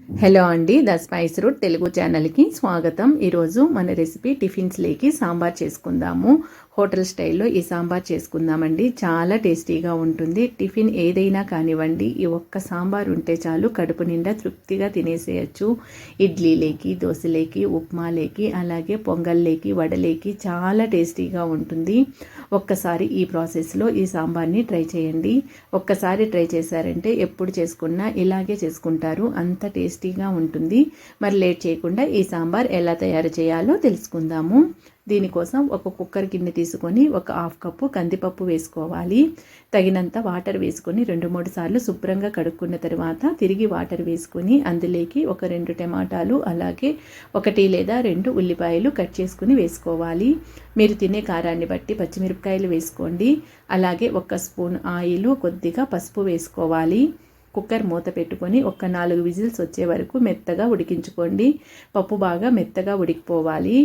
Hello అండి the spice route Telugu ఛానల్కి స్వాగతం. ఈరోజు మన రెసిపీ టిఫిన్స్లోకి సాంబార్ చేసుకుందాము. హోటల్ స్టైల్లో ఈ సాంబార్ చేసుకుందామండి. చాలా టేస్టీగా ఉంటుంది. టిఫిన్ ఏదైనా కానివ్వండి ఈ ఒక్క సాంబార్ ఉంటే చాలు కడుపు నిండా తృప్తిగా తినేసేయచ్చు. ఇడ్లీలేకి దోశలేకి ఉప్మాలేకి అలాగే పొంగల్లేకి వడలేకి చాలా టేస్టీగా ఉంటుంది. ఒక్కసారి ఈ ప్రాసెస్లో ఈ సాంబార్ని ట్రై చేయండి. ఒక్కసారి ట్రై చేశారంటే ఎప్పుడు చేసుకున్నా ఇలాగే చేసుకుంటారు. అంత టేస్ట్ టేస్టీగా ఉంటుంది. మరి లేట్ చేయకుండా ఈ సాంబార్ ఎలా తయారు చేయాలో తెలుసుకుందాము. దీనికోసం ఒక కుక్కర్ గిన్నె తీసుకొని ఒక హాఫ్ కప్పు కందిపప్పు వేసుకోవాలి. తగినంత వాటర్ వేసుకొని రెండు మూడు సార్లు శుభ్రంగా కడుక్కున్న తర్వాత తిరిగి వాటర్ వేసుకొని అందులోకి ఒక రెండు టమాటాలు అలాగే ఒకటి లేదా రెండు ఉల్లిపాయలు కట్ చేసుకుని వేసుకోవాలి. మీరు తినే కారాన్ని బట్టి పచ్చిమిరపకాయలు వేసుకోండి. అలాగే ఒక స్పూన్ ఆయిల్ కొద్దిగా పసుపు వేసుకోవాలి. కుక్కర్ మూత పెట్టుకొని ఒక నాలుగు విజిల్స్ వచ్చే వరకు మెత్తగా ఉడికించుకోండి. పప్పు బాగా మెత్తగా ఉడికిపోవాలి.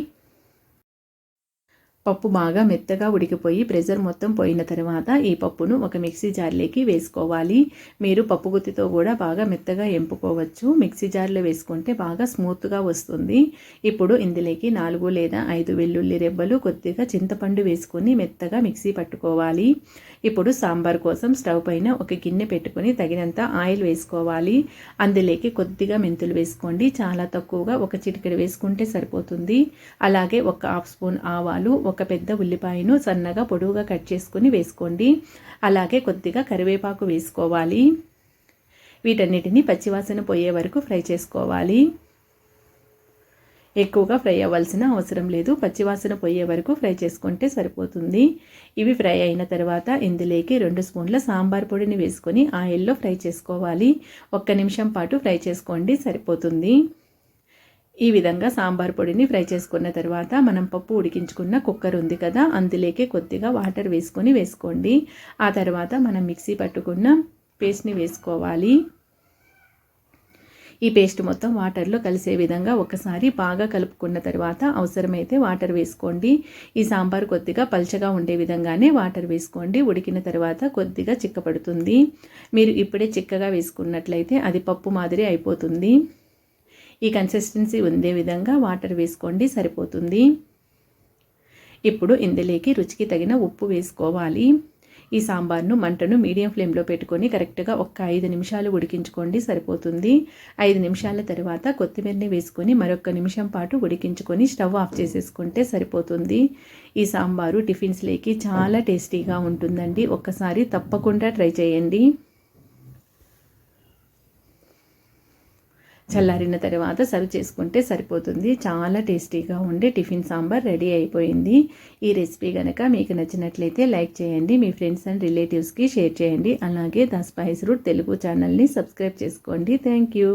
పప్పు బాగా మెత్తగా ఉడికిపోయి ప్రెషర్ మొత్తం పోయిన తర్వాత ఈ పప్పును ఒక మిక్సీ జార్లోకి వేసుకోవాలి. మీరు పప్పు గుత్తితో కూడా బాగా మెత్తగా ఎంపుకోవచ్చు. మిక్సీ జార్లో వేసుకుంటే బాగా స్మూత్గా వస్తుంది. ఇప్పుడు ఇందులోకి నాలుగు లేదా ఐదు వెల్లుల్లి రెబ్బలు కొద్దిగా చింతపండు వేసుకొని మెత్తగా మిక్సీ పట్టుకోవాలి. ఇప్పుడు సాంబార్ కోసం స్టవ్ పైన ఒక గిన్నె పెట్టుకొని తగినంత ఆయిల్ వేసుకోవాలి. అందులోకి కొద్దిగా మెంతులు వేసుకోండి. చాలా తక్కువగా ఒక చిటికెడు వేసుకుంటే సరిపోతుంది. అలాగే ఒక హాఫ్ స్పూన్ ఆవాలు ఒక పెద్ద ఉల్లిపాయను సన్నగా పొడవుగా కట్ చేసుకుని వేసుకోండి. అలాగే కొద్దిగా కరివేపాకు వేసుకోవాలి. వీటన్నిటిని పచ్చివాసన పోయే వరకు ఫ్రై చేసుకోవాలి. ఎక్కువగా ఫ్రై అవ్వాల్సిన అవసరం లేదు. పచ్చివాసన పోయే వరకు ఫ్రై చేసుకుంటే సరిపోతుంది. ఇవి ఫ్రై అయిన తర్వాత ఇందులోకి రెండు స్పూన్ల సాంబార్ పొడిని వేసుకొని ఆయిల్లో ఫ్రై చేసుకోవాలి. ఒక్క నిమిషం పాటు ఫ్రై చేసుకోండి సరిపోతుంది. ఈ విధంగా సాంబార్ పొడిని ఫ్రై చేసుకున్న తర్వాత మనం పప్పు ఉడికించుకున్న కుక్కర్ ఉంది కదా అందులోకి కొద్దిగా వాటర్ వేసుకొని వేసుకోండి. ఆ తర్వాత మనం మిక్సీ పట్టుకున్న పేస్ట్ని వేసుకోవాలి. ఈ పేస్ట్ మొత్తం వాటర్లో కలిసే విధంగా ఒకసారి బాగా కలుపుకున్న తర్వాత అవసరమైతే వాటర్ వేసుకోండి. ఈ సాంబార్ కొద్దిగా పల్చగా ఉండే విధంగానే వాటర్ వేసుకోండి. ఉడికిన తర్వాత కొద్దిగా చిక్కపడుతుంది. మీరు ఇప్పుడే చిక్కగా వేసుకున్నట్లయితే అది పప్పు మాదిరి అయిపోతుంది. ఈ కన్సిస్టెన్సీ ఉండే విధంగా వాటర్ వేసుకోండి సరిపోతుంది. ఇప్పుడు ఇందులోకి రుచికి తగిన ఉప్పు వేసుకోవాలి. ఈ సాంబార్ను మంటను మీడియం ఫ్లేమ్లో పెట్టుకొని కరెక్ట్గా ఒక్క ఐదు నిమిషాలు ఉడికించుకోండి సరిపోతుంది. ఐదు నిమిషాల తర్వాత కొత్తిమీరని వేసుకొని మరొక నిమిషం పాటు ఉడికించుకొని స్టవ్ ఆఫ్ చేసేసుకుంటే సరిపోతుంది. ఈ సాంబారు టిఫిన్స్లోకి చాలా టేస్టీగా ఉంటుందండి. ఒక్కసారి తప్పకుండా ట్రై చేయండి. చల్లారిన తర్వాత సర్వ్ చేసుకుంటే సరిపోతుంది. చాలా టేస్టీగా ఉండే టిఫిన్ సాంబార్ రెడీ అయిపోయింది. ఈ రెసిపీ కనుక మీకు నచ్చినట్లయితే లైక్ చేయండి మీ ఫ్రెండ్స్ అండ్ రిలేటివ్స్కి షేర్ చేయండి. అలాగే ద స్పైస్ రూట్ తెలుగు ఛానల్ని సబ్స్క్రైబ్ చేసుకోండి. Thank you.